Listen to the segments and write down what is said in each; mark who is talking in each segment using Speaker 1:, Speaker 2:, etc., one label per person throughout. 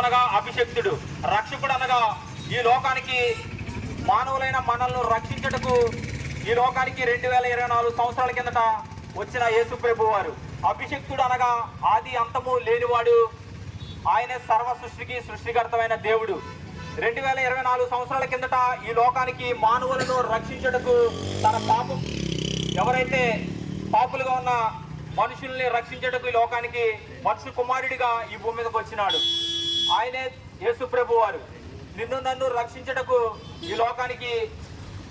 Speaker 1: అనగా అభిషక్తుడు రక్షకుడు అనగా ఈ లోకానికి మానవులైన మనల్ని రక్షించుటకు ఈ లోకానికి రెండు వేల ఇరవై నాలుగు సంవత్సరాల కిందట వచ్చిన యేసు ప్రభు వారు. అభిషక్తుడు అనగా ఆది అంతము లేనివాడు. ఆయనే సర్వ సృష్టికి సృష్టికర్తమైన దేవుడు. రెండు వేల ఇరవై నాలుగు సంవత్సరాల కిందట ఈ లోకానికి మానవులను రక్షించుటకు తన పాపం ఎవరైతే పాపులుగా ఉన్న మనుషుల్ని రక్షించుటకు ఈ లోకానికి మనుషు కుమారుడిగా ఈ భూమి మీదకి వచ్చినాడు. ఆయనే యేసు ప్రభు వారు నిన్ను నన్ను రక్షించుటకు ఈ లోకానికి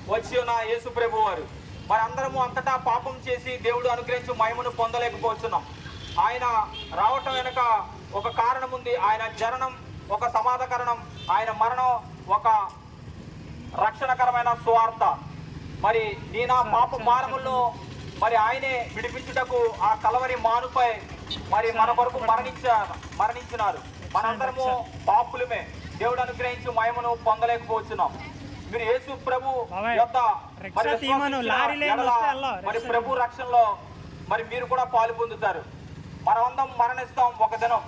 Speaker 1: వచ్చి ఉన్న యేసు ప్రభు వారు మరి అందరము అంతటా పాపం చేసి దేవుడు అనుగ్రహించి మహిమను పొందలేకపోతున్నాం. ఆయన రావటం వెనుక ఒక కారణం ఉంది. ఆయన జననం ఒక సమాధకరణం. ఆయన మరణం ఒక రక్షణకరమైన స్వార్థ. మరి నేన పాప భారములను మరి ఆయనే విడిపించుటకు ఆ కలవరి మానుపై మరి మన కొరకు మరణించ మరణించినారు. మనందరము పాపులమే. దేవుడు అనుగ్రహించి మహిమను పొందలేకపోతున్నాం. మీరు యేసు ప్రభు యొక్క మరి ప్రభు రక్షణలో మరి మీరు కూడా పాలు పొందుతారు. మనమందరం మరణిస్తాం ఒక దినం.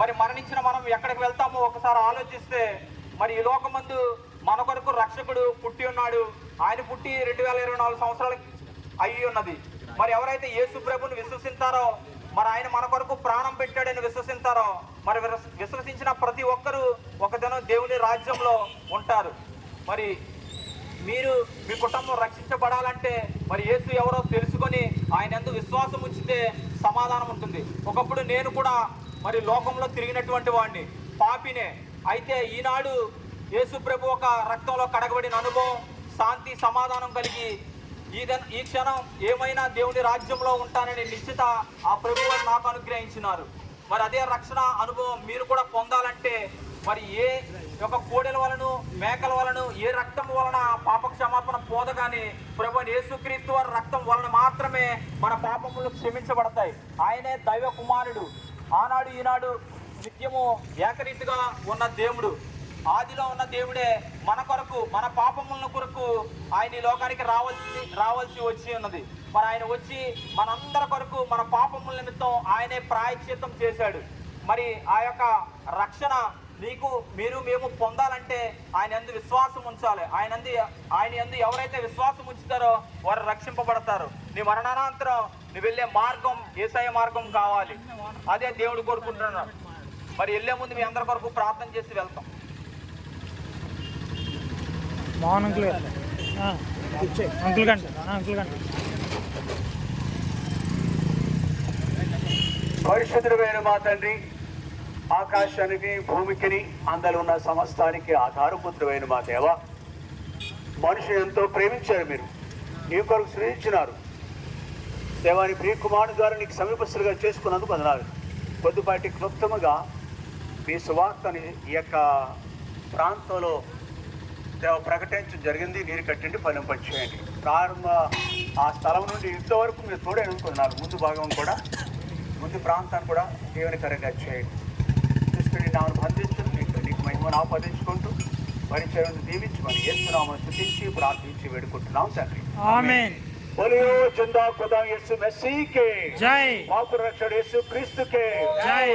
Speaker 1: మరి మరణించిన మనం ఎక్కడికి వెళ్తామో ఒకసారి ఆలోచిస్తే మరి ఈ లోకమందు మన కొరకు రక్షకుడు పుట్టి ఉన్నాడు. ఆయన పుట్టి రెండు వేల ఇరవై నాలుగు సంవత్సరాలు అయ్యి ఉన్నది మరి ఎవరైతే యేసు ప్రభుని విశ్వసిస్తారో మరి ఆయన మన కొరకు ప్రాణం పెట్టాడని విశ్వసిస్తారో మరి విశ్వ- విశ్వసించిన ప్రతి ఒక్కరూ ఒక జనం దేవుని రాజ్యంలో ఉంటారు. మరి మీరు మీ కుటుంబం రక్షించబడాలంటే మరి యేసు ఎవరో తెలుసుకొని ఆయన ఎందుకు విశ్వాసం ఉంచితే సమాధానం ఉంటుంది. ఒకప్పుడు నేను కూడా మరి లోకంలో తిరిగినటువంటి వాడిని పాపినే. అయితే ఈనాడు యేసు ప్రభు ఒక రక్తంలో కడగబడిన అనుభవం శాంతి సమాధానం కలిగి ఈ దన్- ఈ క్షణం ఏమైనా దేవుని రాజ్యంలో ఉంటానని నిశ్చిత ఆ ప్రభు నాకు అనుగ్రహించినారు. మరి అదే రక్షణ అనుభవం మీరు కూడా పొందాలంటే మరి ఏ యొక్క కోడెల వలన మేకల వలన ఏ రక్తం వలన పాప క్షమాపణ పోదగానే ప్రభు యేసుక్రీస్తు వారి రక్తం వలన మాత్రమే మన పాపములు క్షమించబడతాయి. ఆయనే దైవ కుమారుడు. ఆనాడు ఈనాడు నిత్యము ఏకరీతిగా ఉన్న దేవుడు. ఆదిలో ఉన్న దేవుడే మన కొరకు మన పాపముల కొరకు ఆయన ఈ లోకానికి రావాల్సి రావాల్సి వచ్చి ఉన్నది. మరి ఆయన వచ్చి మనందరి కొరకు మన పాపముల నిమిత్తం ఆయనే ప్రాయశ్చిత్తం చేశాడు. మరి ఆ యొక్క రక్షణ మీకు మీరు మేము పొందాలంటే ఆయన ఎందు విశ్వాసం ఉంచాలి. ఆయన ఎందు ఆయన ఎందు ఎవరైతే విశ్వాసం ఉంచుతారో వారు రక్షింపబడతారు. నీ మరణానంతరం నీ వెళ్ళే మార్గం ఏసయ మార్గం కావాలి. అదే దేవుడు కోరుకుంటున్నాడు. మరి వెళ్ళే ముందు మీ అందరి కొరకు ప్రార్థన చేసి వెళ్తాం.
Speaker 2: మోహన్ క్లియర్ అంకుల్ గంట అంకుల్ గంట
Speaker 3: పరిశుద్ధుడమైన మా తండ్రి ఆకాశానికి భూమికిని అందరూ ఉన్న సమస్తానికి ఆధారపుత్రమైన మా దేవ. మనుషులు ఎంతో ప్రేమించారు మీరు. నీ కొరకు సృజించినారు దేవాని ప్రియకుమారుని ద్వారా నీకు సమీపస్తులుగా చేసుకున్నందుకు అన్నారు కొద్దిపాటి క్లుప్తముగా మీ సువార్తని ఈ యొక్క ప్రాంతంలో ప్రకటించడం జరిగింది నీరు కట్టండి ఫలింపచేయండి ప్రారంభ ఆ స్థలం నుండి ఇంతవరకు మీరు తోడే అనుకున్నారు ముందు భాగం కూడా ముందు ప్రాంతాన్ని కూడా దేవునికరంగా చేయండి కృష్ణుడి నామను బంధించు నీకు నీకు మహిమను ఆపాదించుకుంటూ పరిచయం దీవించమని ఏసునామను స్థుతించి ప్రార్థించి వేడుకుంటున్నాం తండ్రి
Speaker 2: ఆమెన్
Speaker 3: बोलियो जिंदा खुदा यीशु मसीह के
Speaker 2: జై
Speaker 3: मातृ रक्षण यीशु क्रिस्त के
Speaker 2: జై